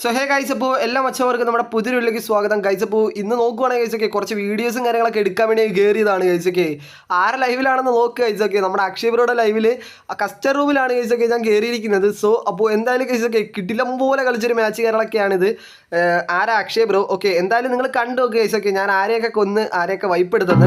So hey guys അപ്പോൾ എല്ലാ മച്ചവർക്കും നമ്മുടെ പുതിയൊരുള്ളിലേക്ക് സ്വാഗതം. ഗൈസ് അപ്പോൾ ഇന്ന് നോക്കുവാണെങ്കിൽ ഗൈസൊക്കെ കുറച്ച് വീഡിയോസും കാര്യങ്ങളൊക്കെ എടുക്കാൻ വേണ്ടി കയറിയതാണ് ഗൈസൊക്കെ ആരെ ലൈവിലാണെന്ന് നോക്കുക ഗൈസൊക്കെ നമ്മുടെ അക്ഷയപുരയുടെ ലൈവിൽ കസ്റ്റർ റൂമിലാണ് ഗൈസൊക്കെ ഞാൻ കയറിയിരിക്കുന്നത് സോ അപ്പോൾ എന്തായാലും ഗൈസൊക്കെ കിട്ടിലം പോലെ കളിച്ചൊരു മാച്ച് കാര്യങ്ങളൊക്കെയാണിത് ആരാ അക്ഷയ് ഓക്കെ എന്തായാലും നിങ്ങൾ കണ്ടു നോക്കുക ഗൈസൊക്കെ ഞാൻ ആരെയൊക്കെ കൊന്ന് ആരെയൊക്കെ വൈപ്പെടുത്തത്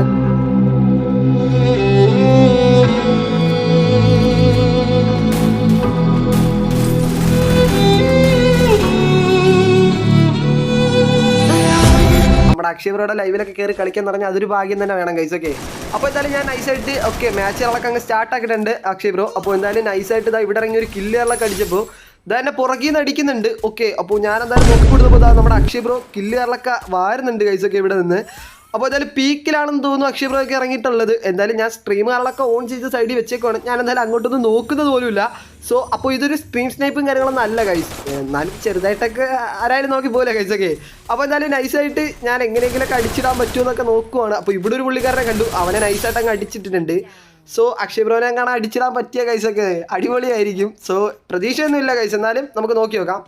ബ്രോയുടെ ലൈവിലൊക്കെ കയറി കളിക്കാൻ പറഞ്ഞാൽ അതൊരു ഭാഗ്യം തന്നെ വേണം ഗൈസ് ഓക്കെ അപ്പോൾ എന്തായാലും ഞാൻ നൈസായിട്ട് ഓക്കെ മാച്ചുകളൊക്കെ അങ്ങ് സ്റ്റാർട്ട് ആക്കിയിട്ടുണ്ട് അക്ഷയ് ബ്രോ അപ്പോൾ എന്തായാലും നൈസായിട്ട് ഇതാ ഇവിടെ ഇറങ്ങി ഒരു കില്ലുകളൊക്കെ അടിച്ചപ്പോൾ ഇതാ എന്നെ പുറകിൽ നിന്ന് അടിക്കുന്നുണ്ട്. ഓക്കെ അപ്പോൾ ഞാൻ എന്തായാലും നോക്കി കൊടുത്തപ്പോൾ ഇതാ നമ്മുടെ അക്ഷയ് ബ്രോ കില്ലുകളൊക്കെ വാരുന്നുണ്ട് കൈസ് ഒക്കെ ഇവിടെ നിന്ന്. അപ്പോൾ എന്തായാലും പീക്കിലാണെന്ന് തോന്നുന്നു അക്ഷയ് ബ്രോ ഒക്കെ ഇറങ്ങിയിട്ടുള്ളത്. എന്തായാലും ഞാൻ സ്ട്രീം കളൊക്കെ ഓൺ ചെയ്ത് സൈഡിൽ വെച്ചേക്കുവാണ്. ഞാൻ എന്തായാലും അങ്ങോട്ടൊന്നും നോക്കുന്നത് പോലുമില്ല. സോ അപ്പോൾ ഇതൊരു സ്ട്രീം സ്നൈപ്പും കാര്യങ്ങളൊന്നും അല്ല കൈസ് എന്നാലും ചെറുതായിട്ടൊക്കെ ആരായാലും നോക്കി പോലെ കഴിച്ചൊക്കെ അപ്പോൾ എന്തായാലും നൈസായിട്ട് ഞാൻ എങ്ങനെയെങ്കിലൊക്കെ അടിച്ചിടാൻ പറ്റുമെന്നൊക്കെ നോക്കുവാണ്. അപ്പോൾ ഇവിടെ ഒരു പുള്ളിക്കാരനെ കണ്ടു. അവനെ നൈസായിട്ട് അങ്ങ് അടിച്ചിട്ടിട്ടുണ്ട്. സോ അക്ഷയ് ബ്രോനെ കാണാൻ അടിച്ചിടാൻ പറ്റിയ കൈസൊക്കെ അടിപൊളിയായിരിക്കും. സോ പ്രതീക്ഷയൊന്നുമില്ല കൈസ് എന്നാലും നമുക്ക് നോക്കി നോക്കാം.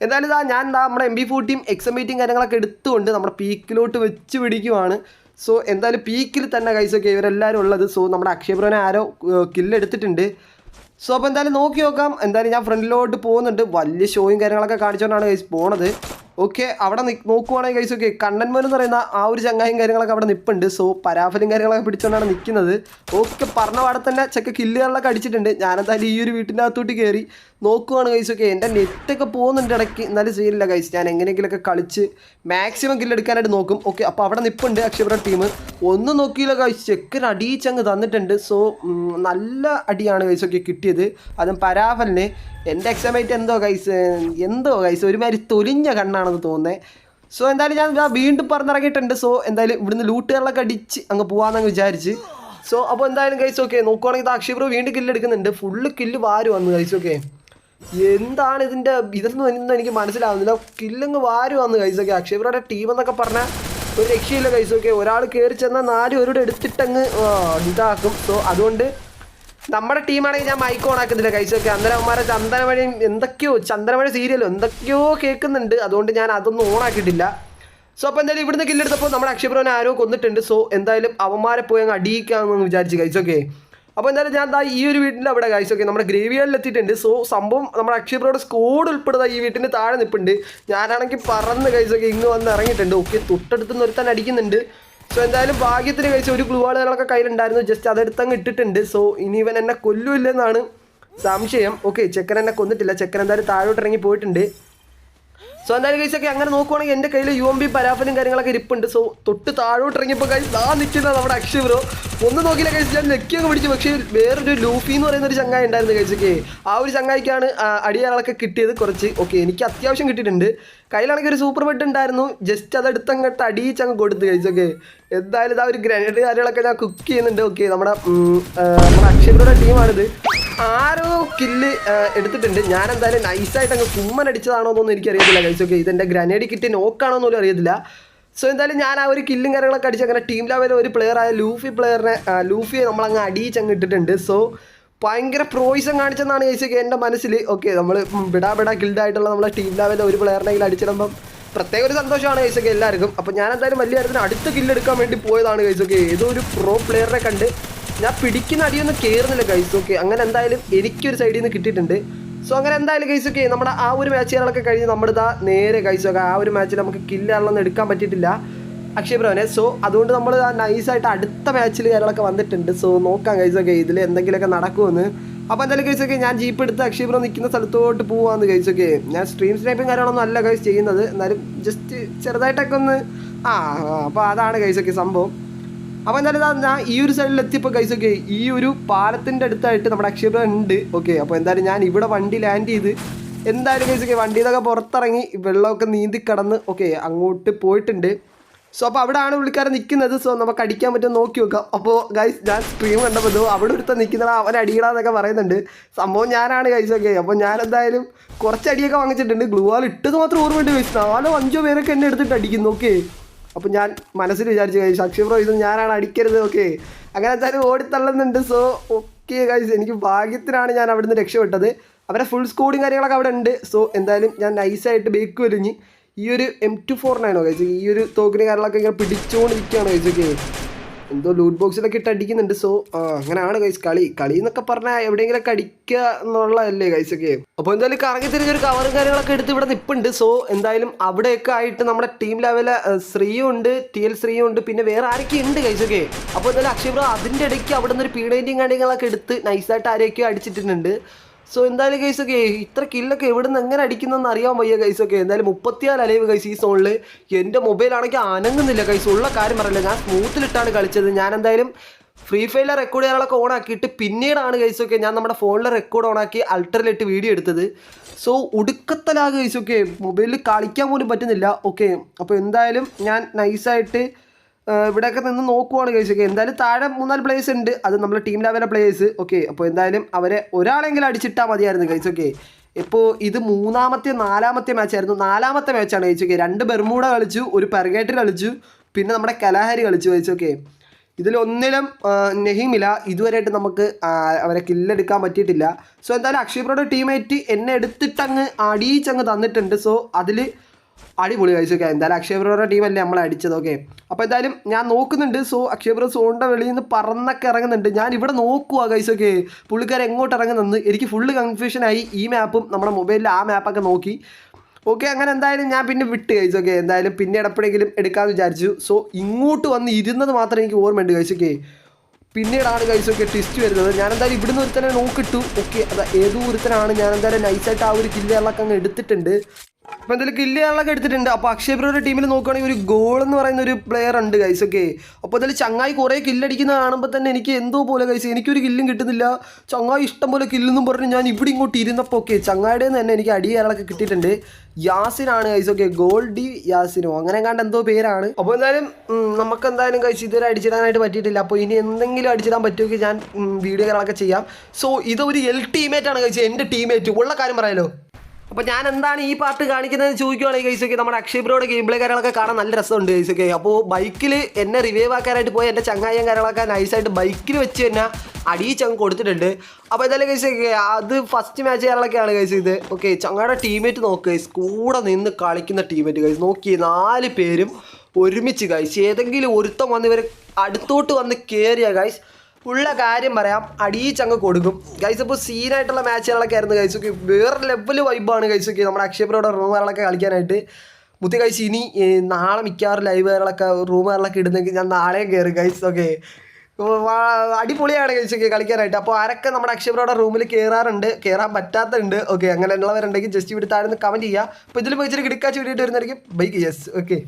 എന്തായാലും ഇതാ ഞാൻ എന്താ നമ്മുടെ എം ബി ഫോർട്ടിയും എക്സം മീറ്റിയും കാര്യങ്ങളൊക്കെ എടുത്തുകൊണ്ട് നമ്മുടെ പീക്കിലോട്ട് വെച്ച് പിടിക്കുവാണ്. സോ എന്തായാലും പീക്കിൽ തന്നെ കൈസൊക്കെ ഇവരെല്ലാവരും ഉള്ളത്. സോ നമ്മുടെ അക്ഷയ് ബ്രോനെ ആരോ കില്ലെടുത്തിട്ടുണ്ട് സോ അപ്പോൾ എന്തായാലും നോക്കി നോക്കാം. എന്തായാലും ഞാൻ ഫ്രണ്ടിലോട്ട് പോകുന്നുണ്ട്. വലിയ ഷോയും കാര്യങ്ങളൊക്കെ കാണിച്ചുകൊണ്ടാണ് പോണത്. ഓക്കെ അവിടെ നിക്ക് നോക്കുവാണെങ്കിൽ കൈസ് ഓക്കെ കണ്ണൻമോൻ എന്ന് പറയുന്ന ആ ഒരു ചങ്ങായും കാര്യങ്ങളൊക്കെ അവിടെ നിൽപ്പുണ്ട് സോ പരാഫലും കാര്യങ്ങളൊക്കെ പിടിച്ചുകൊണ്ടാണ് നിൽക്കുന്നത് ഓക്കെ പറഞ്ഞ പാടെ തന്നെ ചെക്ക കില്ലുകളിലൊക്കെ അടിച്ചിട്ടുണ്ട്. ഞാനെന്തായാലും ഈ ഒരു വീട്ടിന്റെ അകത്തോട്ട് കയറി നോക്കുവാണ് കൈസ് ഓക്കെ എന്റെ നെറ്റൊക്കെ പോകുന്നുണ്ട് ഇടയ്ക്ക്. എന്നാലും ചെയ്യില്ല കൈസ് ഞാൻ എങ്ങനെയെങ്കിലുമൊക്കെ കളിച്ച് മാക്സിമം കില്ലെടുക്കാനായിട്ട് നോക്കും. ഓക്കെ അപ്പോൾ അവിടെ നിൽപ്പുണ്ട് അക്ഷയപുര ടീം ഒന്നും നോക്കിയില്ല കൈസ് ചെക്കൻ അടിയിച്ചങ്ങ് തന്നിട്ടുണ്ട്. സോ നല്ല അടിയാണ് കൈസ് ഓക്കെ കിട്ടിയത്. അതും പരാഫലിന്. എന്റെ എക്സാമേറ്റ് എന്തോ കൈസ് എന്തോ കൈസ് ഒരുമാതിരി തൊലിഞ്ഞ കണ്ണാണെന്ന് തോന്നുന്നത് സോ എന്തായാലും ഞാൻ വീണ്ടും പറഞ്ഞിറങ്ങിയിട്ടുണ്ട്. സോ എന്തായാലും ഇവിടുന്ന് ലൂട്ടുകളൊക്കെ അടിച്ച് അങ്ങ് പോകാമെന്നങ്ങ് വിചാരിച്ച്. സോ അപ്പോൾ എന്തായാലും കഴിച്ചു ഓക്കെ നോക്കുവാണെങ്കിൽ അക്ഷയ് വീണ്ടും കില്ല് എടുക്കുന്നുണ്ട്. ഫുള്ള് കില്ല് വാരു വന്ന് കഴിച്ചു ഓക്കെ എന്താണ് ഇതിന്റെ ഇതൊന്നും ഒന്നും എനിക്ക് മനസ്സിലാവുന്നില്ല. കില്ലങ്ങ് വാരു വന്ന് കഴിച്ചു ഓക്കെ അക്ഷയ് ടീം എന്നൊക്കെ പറഞ്ഞാൽ ഒരു രക്ഷയില്ല കഴിച്ചു ഓക്കെ ഒരാൾ കയറി ചെന്നാൽ നാല് പേരുടെ എടുത്തിട്ടങ്ങ് ഇതാക്കും. സോ അതുകൊണ്ട് നമ്മുടെ ടീമാണെങ്കിൽ ഞാൻ മൈക്ക് ഓൺ ആക്കുന്നില്ല കൈസൊക്കെ അന്നേരം അവന്മാരെ ചന്ദനമഴയും എന്തൊക്കെയോ ചന്ദനമഴ സീരിയലോ എന്തൊക്കെയോ കേൾക്കുന്നുണ്ട്. അതുകൊണ്ട് ഞാൻ അതൊന്നും ഓൺ ആക്കിയിട്ടില്ല. സോ അപ്പോൾ എന്തായാലും ഇവിടുന്ന് കില്ലെടുത്തപ്പോൾ നമ്മുടെ അക്ഷയപ്രവനെ ആരോ കൊന്നിട്ടുണ്ട്. സോ എന്തായാലും അവന്മാരെ പോയി അങ്ങ് അടിയിക്കാമെന്ന് വിചാരിച്ചു കഴിച്ചൊക്കെ അപ്പോൾ എന്തായാലും ഞാൻ ഈ ഒരു വീട്ടിൽ അവിടെ കൈസൊക്കെ നമ്മുടെ ഗ്രേവികളിൽ എത്തിയിട്ടുണ്ട്. സോ സംഭവം നമ്മുടെ അക്ഷയപ്രയുടെ സ്കോഡ് ഉൾപ്പെടുന്ന ഈ വീട്ടിന് താഴെ നിൽപ്പുണ്ട് ഞാനാണെങ്കിൽ പറന്ന് കഴിച്ചൊക്കെ ഇങ്ങ് വന്ന് ഇറങ്ങിയിട്ടുണ്ട്. ഓക്കെ തൊട്ടടുത്ത് നിർത്താൻ അടിക്കുന്നുണ്ട്. സോ എന്തായാലും ഭാഗ്യത്തിന് കഴിച്ച ഒരു ഗ്ലൂവാളുകളൊക്കെ കയ്യിലുണ്ടായിരുന്നു. ജസ്റ്റ് അതെടുത്തങ്ങ് ഇട്ടിട്ടുണ്ട്. സോ ഇനി ഇവൻ എന്നെ കൊല്ലൂല്ലെന്നാണ് സംശയം. ഓക്കെ ചെക്കൻ എന്നെ കൊന്നിട്ടില്ല. ചെക്കൻ എന്തായാലും താഴോട്ട് ഇറങ്ങി പോയിട്ടുണ്ട്. സോ എന്തായാലും കഴിച്ചൊക്കെ അങ്ങനെ നോക്കുവാണെങ്കിൽ എന്റെ കയ്യിൽ യു എം ബി പരാഫലും കാര്യങ്ങളൊക്കെ ഇരിപ്പുണ്ട്. സോ തൊട്ട് താഴോട്ട് ഇറങ്ങിയപ്പോൾ കഴിച്ച് ആ നിൽക്കുന്നത് നമ്മുടെ അക്ഷയ് ബ്രോ ഒന്ന് നോക്കിയില്ല കഴിച്ച് ഞാൻ നെക്കിയൊക്കെ പിടിച്ചു. പക്ഷേ വേറൊരു ലൂഫി എന്ന് പറയുന്ന ഒരു ചങ്ങായി ഉണ്ടായിരുന്നു കഴിച്ചൊക്കെ ആ ഒരു ചങ്ങായിക്കാണ് അടിയാളൊക്കെ കിട്ടിയത് കുറച്ച്. ഓക്കെ എനിക്ക് അത്യാവശ്യം കിട്ടിയിട്ടുണ്ട്. കയ്യിലാണെങ്കിൽ ഒരു സൂപ്പർ ബെഡ് ഉണ്ടായിരുന്നു. ജസ്റ്റ് അതെടുത്ത് അങ്ങോട്ട് അടിയിച്ച് അങ്ങ് കൊടുത്ത് കഴിച്ചൊക്കെ എന്തായാലും ഇതാ ഒരു ഗ്രനേഡ് കാര്യങ്ങളൊക്കെ ഞാൻ കുക്ക് ചെയ്യുന്നുണ്ട് ഓക്കെ നമ്മുടെ നമ്മുടെ അക്ഷയയുടെ ടീമാണിത്. ആരോ കില്ല് എടുത്തിട്ടുണ്ട്. ഞാൻ എന്തായാലും നൈസായിട്ട് അങ്ങ് കുമ്മൻ അടിച്ചതാണോ എന്നൊന്നും എനിക്കറിയത്തില്ല കഴിച്ചൊക്കെ ഇതെന്റെ ഗ്രനേഡ് കിറ്റ് നോക്കാണോ എന്നൊന്നും അറിയത്തില്ല. സോ എന്തായാലും ഞാൻ ആ ഒരു കില്ലും കാര്യങ്ങളൊക്കെ അടിച്ച് അങ്ങനെ ടീം ലെവലിൽ ഒരു പ്ലെയർ ആയ ലൂഫി പ്ലെയറിനെ ലൂഫിയെ നമ്മളങ്ങ് അടിയിച്ചങ്ങ് ഇട്ടിട്ടുണ്ട്. സോ ഭയങ്കര പ്രോയിസം കാണിച്ചെന്നാണ് ചോദിച്ചൊക്കെ എന്റെ മനസ്സിൽ ഓക്കെ നമ്മൾ ബിടാ ബിടാ ഗിൽഡായിട്ടുള്ള നമ്മളെ ടീം ലെവലിൽ ഒരു പ്ലെയറിനെങ്കിലും അടിച്ചിടുമ്പം പ്രത്യേക ഒരു സന്തോഷമാണ് ചോദിച്ചൊക്കെ എല്ലാവർക്കും. അപ്പോൾ ഞാൻ എന്തായാലും വലിയ കാര്യത്തിന് അടുത്ത കില്ലെടുക്കാൻ വേണ്ടി പോയതാണ് കഴിച്ചൊക്കെ ഏതോ ഒരു പ്രോ പ്ലെയറിനെ കണ്ട് ഞാൻ പിടിക്കുന്ന അടിയൊന്നും കയറുന്നില്ല കഴിച്ചു ഓക്കെ അങ്ങനെ എന്തായാലും എനിക്കൊരു സൈഡിൽ നിന്ന് കിട്ടിയിട്ടുണ്ട്. സോ അങ്ങനെ എന്തായാലും കഴിച്ചൊക്കെ നമ്മുടെ ആ ഒരു മാച്ചുകളൊക്കെ കഴിഞ്ഞ് നമ്മുടെ ഇതാ നേരെ ഗൈസ് ഒക്കെ ആ ഒരു മാച്ചിൽ നമുക്ക് കില്ലാണെന്ന് എടുക്കാൻ പറ്റിയിട്ടില്ല. അക്ഷയ് പ്രവനെ. സോ അതുകൊണ്ട് നമ്മൾ നൈസായിട്ട് അടുത്ത മാച്ചിൽ കാര്യങ്ങളൊക്കെ വന്നിട്ടുണ്ട്. സോ നോക്കാം കഴിച്ചൊക്കെ ഇതിൽ എന്തെങ്കിലുമൊക്കെ നടക്കുമെന്ന് അപ്പോൾ എന്തായാലും കഴിച്ചൊക്കെ ഞാൻ ജീപ്പ് എടുത്ത് അക്ഷയ് ബ്രോ നിൽക്കുന്ന സ്ഥലത്തോട്ട് പോവാന്ന് കഴിച്ചൊക്കെ ഞാൻ സ്ട്രീം സ്നൈപ്പിംഗ് കാര്യങ്ങളൊന്നും അല്ല കഴിച്ച് ചെയ്യുന്നത്. എന്നാലും ജസ്റ്റ് ചെറുതായിട്ടൊക്കെ ഒന്ന് ആ അപ്പോൾ അതാണ് കഴിച്ചൊക്കെ സംഭവം. അപ്പോൾ എന്തായാലും ഞാൻ ഈ ഒരു സൈഡിൽ എത്തിയപ്പോൾ കൈസൊക്കെ ഈ ഒരു പാലത്തിന്റെ അടുത്തായിട്ട് നമ്മുടെ അക്ഷയപുര ഉണ്ട്. ഓക്കെ അപ്പോൾ എന്തായാലും ഞാൻ ഇവിടെ വണ്ടി ലാൻഡ് ചെയ്ത് എന്തായാലും കൈസൊക്കെ വണ്ടിയിൽ നിന്നൊക്കെ പുറത്തിറങ്ങി വെള്ളമൊക്കെ നീന്തി കടന്ന് ഓക്കെ അങ്ങോട്ട് പോയിട്ടുണ്ട്. സോ അപ്പോൾ അവിടെയാണ് പുള്ളിക്കാരൻ നിൽക്കുന്നത് സോ നമുക്ക് അടിക്കാൻ പറ്റും നോക്കി നോക്കാം. അപ്പോൾ ഗൈസ് ഞാൻ സ്ട്രീം കണ്ടപ്പോൾ അവിടെ ഒരുത്ത നിൽക്കുന്നത് അവൻ അടിയിടാന്നൊക്കെ പറയുന്നുണ്ട്. സംഭവം ഞാനാണ് ഗൈസ് ഒക്കെ അപ്പോൾ ഞാൻ എന്തായാലും കുറച്ച് അടിയൊക്കെ വാങ്ങിച്ചിട്ടുണ്ട്. ഗ്ലൂ വാൾ ഇട്ടത് മാത്രം ഓർമ്മയുണ്ട് ഗൈസ് നാലോ അഞ്ചോ പേരൊക്കെ എന്നെ എടുത്തിട്ട് അടിക്കുന്നു ഓക്കെ അപ്പോൾ ഞാൻ മനസ്സിൽ വിചാരിച്ചു ഗൈസ് അക്ഷയ പ്രോ ഇത് ഞാനാണ് അടിക്കരുത് ഓക്കെ അങ്ങനെ എന്തായാലും ഓടിത്തള്ളുന്നുണ്ട് സോ ഓക്കെ ഗൈസ് എനിക്ക് ഭാഗ്യത്തിനാണ് ഞാൻ അവിടുന്ന് രക്ഷപ്പെട്ടത്. അവരെ ഫുൾ സ്കോഡും കാര്യങ്ങളൊക്കെ അവിടെ ഉണ്ട്. സോ എന്തായാലും ഞാൻ നൈസായിട്ട് ബേക്ക് വലിഞ്ഞ് ഈ ഒരു എം ടു ഫോർ നയനോ കഴിച്ചു ഈ ഒരു തോക്കിന് കാര്യങ്ങളൊക്കെ ഇങ്ങനെ പിടിച്ചുകൊണ്ടിരിക്കുകയാണ് കഴിച്ചൊക്കെ എന്തോ ലൂട്ട് ബോക്സിലൊക്കെ ഇട്ട് അടിക്കുന്നുണ്ട്. സോ അങ്ങനെയാണ് കൈസ് കളി. കളി എന്നൊക്കെ പറഞ്ഞാൽ എവിടെയെങ്കിലൊക്കെ അടിക്കുക എന്നുള്ളതല്ലേ കൈസൊക്കെ അപ്പോൾ എന്തായാലും കറങ്ങി തിരിഞ്ഞൊരു കവറും കാര്യങ്ങളൊക്കെ എടുത്ത് ഇവിടെ നിൽപ്പുണ്ട് സോ എന്തായാലും അവിടെയൊക്കെ ആയിട്ട് നമ്മുടെ ടീം ലെവൽ ശ്രീയും ഉണ്ട്. ടി എൽ ശ്രീയും ഉണ്ട്. പിന്നെ വേറെ ആരൊക്കെ ഉണ്ട് കൈസൊക്കെ അപ്പോൾ എന്തായാലും അക്ഷയ് ബ്രോ അതിന്റെ ഇടയ്ക്ക് അവിടെ നിന്ന് ഒരു പീഡേറ്റിങ് കാര്യങ്ങളൊക്കെ എടുത്ത് നൈസായിട്ട് ആരെയൊക്കെയോ അടിച്ചിട്ടുണ്ട് സോ എന്തായാലും കേസൊക്കെ ഇത്ര കില്ലൊക്കെ എവിടെ നിന്ന് എങ്ങനെ അടിക്കുന്നതെന്ന് അറിയാൻ വയ്യ കൈസൊക്കെ എന്തായാലും മുപ്പത്തിയാൽ അലൈവ് കൈസ് ഈ സോണിൽ എന്റെ മൊബൈലാണെങ്കിൽ അനങ്ങുന്നില്ല കൈസ് ഉള്ള കാര്യം പറയില്ല ഞാൻ സ്മൂത്തിലിട്ടാണ് കളിച്ചത്. ഞാൻ എന്തായാലും ഫ്രീ ഫയറിലെ റെക്കോർഡ് ചെയ്യാനൊക്കെ ഓൺ ആക്കിയിട്ട് പിന്നീടാണ് കൈസൊക്കെ ഞാൻ നമ്മുടെ ഫോണിലെ റെക്കോർഡ് ഓണാക്കി ആക്കി അൾട്ടറിലിട്ട് വീഡിയോ എടുത്തത്. സോ ഒടുക്കത്തലാകെ കൈസൊക്കെ മൊബൈലിൽ കളിക്കാൻ പോലും പറ്റുന്നില്ല. ഓക്കെ അപ്പോൾ എന്തായാലും ഞാൻ നൈസായിട്ട് ഇവിടെയൊക്കെ നിന്ന് നോക്കുവാണ് കഴിച്ചൊക്കെ എന്തായാലും താഴെ മൂന്നാൽ പ്ലേയേഴ്സ് ഉണ്ട്. അത് നമ്മുടെ ടീം ലെവലിലെ പ്ലേയേഴ്സ് ഓക്കെ അപ്പോൾ എന്തായാലും അവരെ ഒരാളെങ്കിലും അടിച്ചിട്ടാൽ മതിയായിരുന്നു കഴിച്ചൊക്കെ ഇപ്പോൾ ഇത് മൂന്നാമത്തെ നാലാമത്തെ മാച്ചായിരുന്നു നാലാമത്തെ മാച്ചാണ് കഴിച്ചൊക്കെ രണ്ട് ബെർമൂഡ കളിച്ചു ഒരു പെർഗേറ്റ് കളിച്ചു പിന്നെ നമ്മുടെ കലാഹരി കളിച്ചു കഴിച്ചൊക്കെ ഇതിലൊന്നിലും ആ, നെഹിമില്ല. ഇതുവരെയായിട്ട് നമുക്ക് അവരെ കില്ലെടുക്കാൻ പറ്റിയിട്ടില്ല. സോ എന്തായാലും അക്ഷയ് ബ്രോയുടെ ടീമേറ്റ് എന്നെ എടുത്തിട്ടങ്ങ് അടിയിച്ചങ്ങ് തന്നിട്ടുണ്ട്. സോ അതിൽ അടിപൊളി കഴിച്ചു ഓക്കെ എന്തായാലും അക്ഷയ് ബ്രോയുടെ ടീമല്ലേ നമ്മൾ അടിച്ചത് ഓക്കെ അപ്പോൾ എന്തായാലും ഞാൻ നോക്കുന്നുണ്ട്. സോ അക്ഷയ് ബ്രോ സോണിന്റെ വെളിയിൽ നിന്ന് പറന്നൊക്കെ ഇറങ്ങുന്നുണ്ട്. ഞാൻ ഇവിടെ നോക്കുക കഴിച്ചൊക്കെ പുള്ളിക്കാർ എങ്ങോട്ട് ഇറങ്ങുന്നെന്ന് എനിക്ക് ഫുള്ള് കൺഫ്യൂഷനായി ഈ മാപ്പും നമ്മുടെ മൊബൈലിൽ ആ മാപ്പൊക്കെ നോക്കി. ഓക്കെ അങ്ങനെ എന്തായാലും ഞാൻ പിന്നെ വിട്ട് കഴിച്ചു ഓക്കെ എന്തായാലും പിന്നെ എപ്പോഴെങ്കിലും എടുക്കാമെന്ന് വിചാരിച്ചു. സോ ഇങ്ങോട്ട് വന്ന് ഇരുന്നത് മാത്രം എനിക്ക് ഓർമ്മയുണ്ട് കഴിച്ചൊക്കെ പിന്നീടാണ് കഴിച്ചൊക്കെ ട്വിസ്റ്റ് വരുന്നത്. ഞാൻ എന്തായാലും ഇവിടുന്ന് ഒരുത്തനെ നോക്കിട്ടു. ഓക്കെ അതാ ഏതോ ഒരുത്തനാണ്. ഞാൻ എന്തായാലും നൈസായിട്ട് ആ ഒരു കില്ലുകളൊക്കെ അങ്ങ് എടുത്തിട്ടുണ്ട്. അപ്പോൾ എന്തായാലും കില്ല് ചെയ്യാനുള്ളൊക്കെ എടുത്തിട്ടുണ്ട്. അപ്പോൾ അക്ഷയ് ബ്രോയുടെ ടീമിൽ നോക്കുകയാണെങ്കിൽ ഒരു ഗോൾ എന്ന് പറയുന്ന ഒരു പ്ലെയർ ഉണ്ട് ഗൈസ് ഓക്കെ അപ്പോൾ എന്തായാലും ചങ്ങായി കുറേ കില്ലടിക്കുന്ന കാണുമ്പോൾ തന്നെ എനിക്ക് എന്തോ പോലെ ഗൈസ് എനിക്കൊരു കില്ലും കിട്ടുന്നില്ല. ചങ്ങായി ഇഷ്ടം പോലെ കില്ലെന്നും പറഞ്ഞ് ഞാൻ ഇവിടെ ഇങ്ങോട്ട് ഇരുന്നപ്പോൾ ഓക്കെ ചങ്ങായിയുടെ തന്നെ എനിക്ക് അടി അടിയാളൊക്കെ കിട്ടിയിട്ടുണ്ട്. യാസിനാണ് ഗൈസ് ഓക്കെ ഗോൾഡി യാസിനോ. അങ്ങനെ കണ്ട എന്തോ പേരാണ്. അപ്പോൾ എന്തായാലും നമുക്ക് എന്തായാലും കഴിച്ച് ഇതുവരെ അടിച്ചിടാനായിട്ട് പറ്റിയിട്ടില്ല. അപ്പോൾ ഇനി എന്തെങ്കിലും അടിച്ചിടാൻ പറ്റുമെങ്കിൽ ഞാൻ വീഡിയോ വീഡിയോകളൊക്കെ ചെയ്യാം. സോ ഇതൊരു എൽ ടീമേറ്റ് ആണ് കഴിച്ചത് എന്റെ ടീമേറ്റ് ഉള്ള കാര്യം പറയാലോ? അപ്പോൾ ഞാൻ എന്താണ് ഈ പാർട്ട് കാണിക്കുന്നത് ചോദിക്കുവാണെങ്കിൽ ഗൈസൊക്കെ. നമ്മുടെ അക്ഷയ് ബ്രോയുടെ ഗെയിം പ്ലേ കാര്യങ്ങളൊക്കെ കാണാൻ നല്ല രസമുണ്ട് ഗൈസൊക്കെ. അപ്പോൾ ബൈക്കിൽ എന്നെ റിവൈവ് ആക്കാനായിട്ട് പോയി എന്റെ ചങ്ങായും കാര്യങ്ങളൊക്കെ നൈസായിട്ട് ബൈക്കിൽ വെച്ച് തന്നെ അടിയിച്ചങ്ങ് കൊടുത്തിട്ടുണ്ട്. അപ്പോൾ എന്തായാലും ഗൈസൊക്കെ അത് ഫസ്റ്റ് മാച്ച് കാര്യങ്ങളൊക്കെയാണ് ഗൈസ് ഇത്. ഓക്കെ ചങ്ങയുടെ ടീമേറ്റ് നോക്ക് ഗൈസ്. കൂടെ നിന്ന് കളിക്കുന്ന ടീമേറ്റ് ഗൈസ്. നോക്കി നാല് പേരും ഒരുമിച്ച് ഗൈസ്. ഏതെങ്കിലും ഒരുത്തം വന്ന് ഇവർ അടുത്തോട്ട് വന്ന് കയറിയ ഗൈസ് ഉള്ള കാര്യം പറയാം. അടിയിച്ചങ്ങ് കൊടുക്കും. ഗൈസ് ഇപ്പോൾ സീനായിട്ടുള്ള മാച്ചുകളൊക്കെ ആയിരുന്നു. ഗൈസുക്ക് വേറെ ലെവൽ വൈബാണ് ഗൈസുക്ക് നമ്മുടെ അക്ഷയപ്രയുടെ റൂമുകളൊക്കെ കളിക്കാനായിട്ട്. മുത്തി ഗൈസ് ഇനി നാളെ മിക്കവാറും ലൈവുകളൊക്കെ റൂമുകളിലൊക്കെ ഇടുന്നെങ്കിൽ ഞാൻ നാളെയും കയറും ഗൈസ് ഓക്കെ അടിപൊളിയാണ് കഴിച്ചൊക്കെ കളിക്കാനായിട്ട്. അപ്പോൾ ആരൊക്കെ നമ്മുടെ അക്ഷയപ്രയുടെ റൂമിൽ കയറാറുണ്ട് കയറാൻ പറ്റാത്തുണ്ട് ഓക്കെ അങ്ങനെ ഉള്ളവരുണ്ടെങ്കിൽ ജസ്റ്റ് ഇവിടെ താഴെ നിന്ന് കമന്റ് ചെയ്യുക. അപ്പോൾ ഇതിൽ ഇച്ചിരി കിടക്കാച്ച് വേണ്ടിയിട്ട് വരുന്നതായിരിക്കും. Bike yes okay